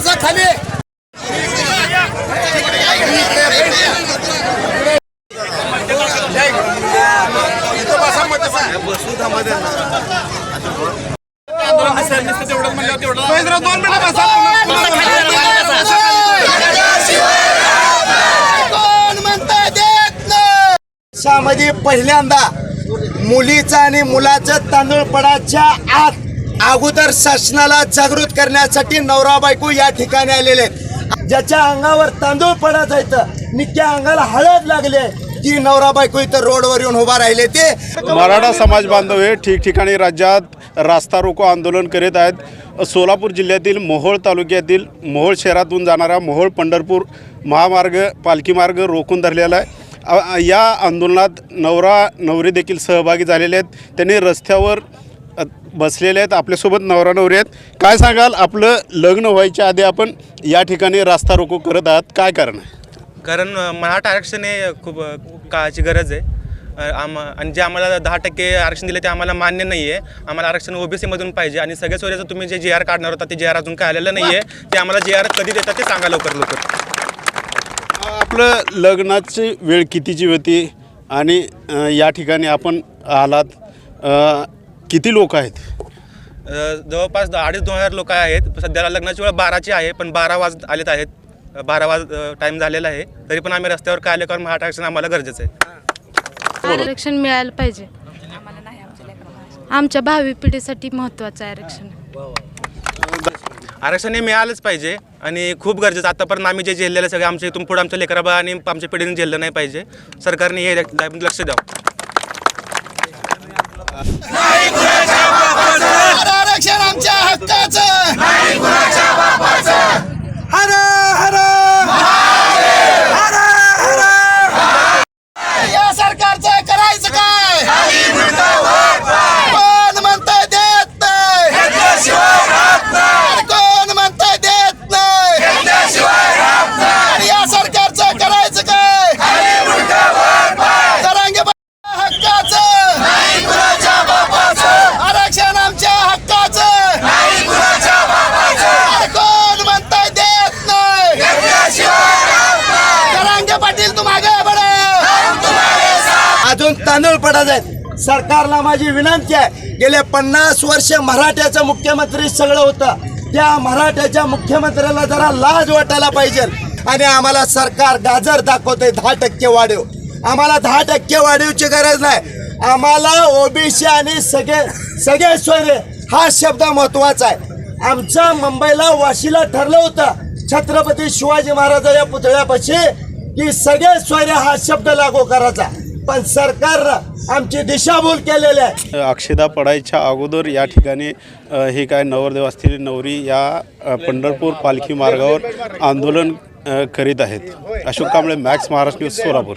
खाली. शामध्ये पहिल्यांदा मुलीचा आणि मुलाचं तांदूळपडाच्या आत अगोदर शासनाला जागृत करण्यासाठी नवरा बायको या ठिकाणी आलेले आहेत. ज्याच्या अंगावर तांदूळ पडत आहेत निक्या अंगाला हळद लागले ती नवरा बायको इथं रोडवर येऊन उभा राहिले ते. मराठा समाज बांधव हे ठिकठिकाणी राज्यात रास्ता रोको आंदोलन करीत आहेत. सोलापूर जिल्ह्यातील मोहोळ तालुक्यातील मोहोळ शहरातून जाणारा मोहोळ पंढरपूर महामार्ग पालखी मार्ग रोखून धरलेला आहे. या आंदोलनात नवरा नवरी देखील सहभागी झालेले आहेत. त्यांनी रस्त्यावर बसलेले आहेत आपल्यासोबत नवरा नवरी आहेत. काय सांगाल आपलं लग्न व्हायच्या आधी आपण या ठिकाणी रास्ता रोको करत आहात काय कारण आहे? कारण मराठा आरक्षण हे खूप काळाची गरज आहे. आम आणि जे आम्हाला दहा टक्के आरक्षण दिले ते आम्हाला मान्य नाही आहे आम्हाला आरक्षण ओबीसीमधून पाहिजे. आणि सगळ्या सोयीचं तुम्ही जे जी आर काढणार होता ते जी आर अजून काय आलेलं नाही आहे ते आम्हाला जी आर कधी देतात ते सांगा लवकर लवकर. आपलं लग्नाची वेळ कितीची होती? आणि अ, या ठिकाणी आपण आलात. अ, किती लोक आहेत? अ, जवळपास अडीच दोन हजार लोक आहेत. सध्याला लग्नाची वेळ बाराची आहे पण बारा वाज आलेत आहेत. अ, बारा वाज टाईम झालेला आहे. तरी पण आम्ही रस्त्यावर काय आले? कारण मराठा आरक्षण आम्हाला गरजेचं आहे. आरक्षण मिळायला पाहिजे. आमच्या भावी पिढीसाठी महत्वाचं आहे आरक्षण. आरक्षण हे मिळालंच पाहिजे आणि खूप गरजेचं आतापर्यंत आम्ही जे झेललेलं सगळे आमच्या इथून पुढे आमच्या लेकराबा आणि आमच्या पिढीने झेललं नाही पाहिजे. सरकारने हे लक्ष द्यावं आरक्षण आमच्या हक्काचं तांदूळ पडत आहेत. सरकारला माझी विनंती आहे गेले पन्नास वर्ष मराठ्याचं मुख्यमंत्री सगळं होतं. त्या मराठ्याच्या मुख्यमंत्र्याला जरा लाज वाटायला पाहिजे. आणि आम्हाला सरकार गाजर दाखवते दहा टक्के वाढीव. आम्हाला दहा टक्के वाढीवची गरज नाही. आम्हाला ओबीसी आणि सगळे सगळे सोयरे हा शब्द महत्त्वाचा आहे. आमच्या मुंबईला वाशीला ठरलं होतं छत्रपती शिवाजी महाराजाच्या पुतळ्यापाशी की सगळे सोयरे हा शब्द लागू करायचा. पण सरकारनं आमची दिशाभूल केलेली आहे. अक्षदा पडायच्या अगोदर या ठिकाणी हे काय नवरदेव असतील नवरी या पंढरपूर पालखी मार्गावर आंदोलन करीत आहेत. Ashok Kamble Max Maharashtra news Solapur.